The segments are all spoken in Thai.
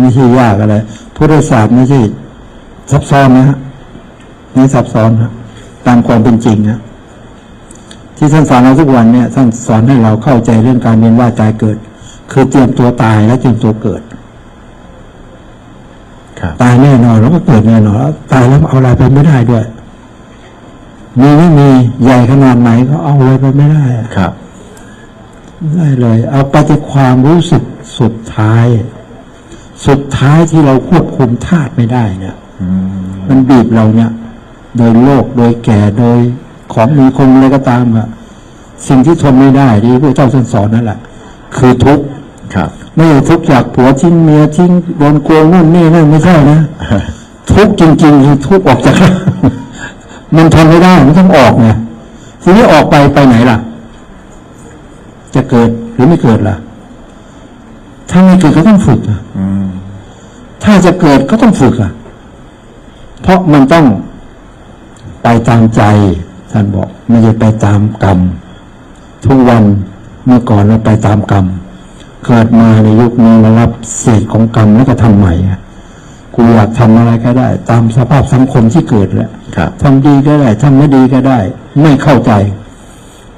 ไม่ใช่ยากอะไรพุทธศาสตร์ไม่ใช่ซับซ้อนนะฮะนี่ซับซ้อนครับตามความเป็นจริงนะที่ท่านสอนเราทุกวันเนี่ยท่านสอนให้เราเข้าใจเรื่องการเวียนว่ายตายเกิด คือเตรียมตัวตายและเตรียมตัวเกิดครับตายแน่นอนแล้วก็เกิดแน่นอนแล้วตายแล้วเอาอะไรไปไม่ได้ด้วย มีไม่มีใหญ่ขนาดไหนก็เอาอะไรไปไม่ได้อะครับไม่ได้เลย เอาไปที่ความรู้สึกสุดท้าย สุดท้ายที่เราควบคุมธาตุไม่ได้เนี่ยอืมมันบีบเราเนี่ย โดยโรคโดยแก่โดยของมีคงอะไรก็ตามอะสิ่งที่ทนไม่ได้ที่พระเจ้าทรงสอนนั่นแหละ คือทุกข์ครับไม่ใช่ทุกข์จากผัวทิ้งเมียทิ้งโดนโกงนู่นนี่นั่นไม่ใช่นะทุกข์จริงๆคือทุกข์ออกจากร่างมันทนไม่ได้มันต้องออกไงทีนี้ออกไปไปไหนล่ะ จะเกิดหรือไม่เกิดล่ะ ถ้าไม่เกิดก็ต้องฝึกอะอืมถ้าจะเกิดก็ต้องฝึกอะเพราะมันต้องไปตามใจ ท่านบอกไม่ใช่ไปตามกรรม ทุกวันเมื่อก่อนเราไปตามกรรม เกิดมาในยุคนี้มารับเศษของกรรมแล้วก็ทำใหม่อะกูอยากทำอะไรก็ได้ ตามสภาพสังคมที่เกิดแหละครับทำดีก็ได้ทำไม่ดีก็ได้ ไม่เข้าใจ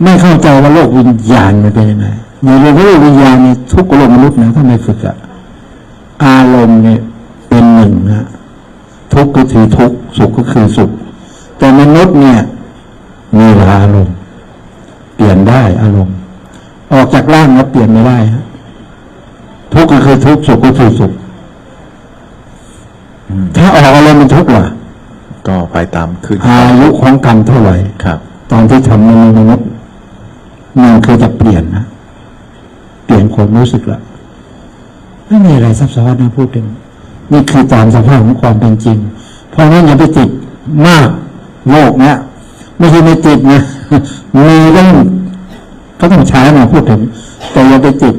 ไม่เข้าใจว่าโลกวิญญาณมันเป็นยังไง ในโลกวิญญาณในทุกโลกมนุษย์นะถ้าไม่ฝึกอะอารมณ์เนี่ยเป็นหนึ่งนะทุกข์ก็คือทุกข์สุขก็คือสุข แต่มนุษย์เนี่ย มีหลายอารมณ์เปลี่ยนได้อารมณ์ ออกจากร่างแล้วเปลี่ยนไม่ได้ฮะทุกข์ก็คือทุกข์สุขก็คือสุขถ้าออกอารมณ์เป็นทุกข์ล่ะก็ไปตามขึ้นอายุของกรรมเท่าไหร่ครับ ตอนที่ทำในมนุษย์มันคือจะเปลี่ยนนะเปลี่ยน ความรู้สึกละไม่มีอะไรซับซ้อนนะพูดถึง นี่คือตามสภาพของความเป็นจริง เพราะงั้นอย่าไปติดมากโลกเนี้ยไม่ใช่ไม่ติดนะมีต้องก็ต้องใช้มาพูดถึง แต่อย่าไปติด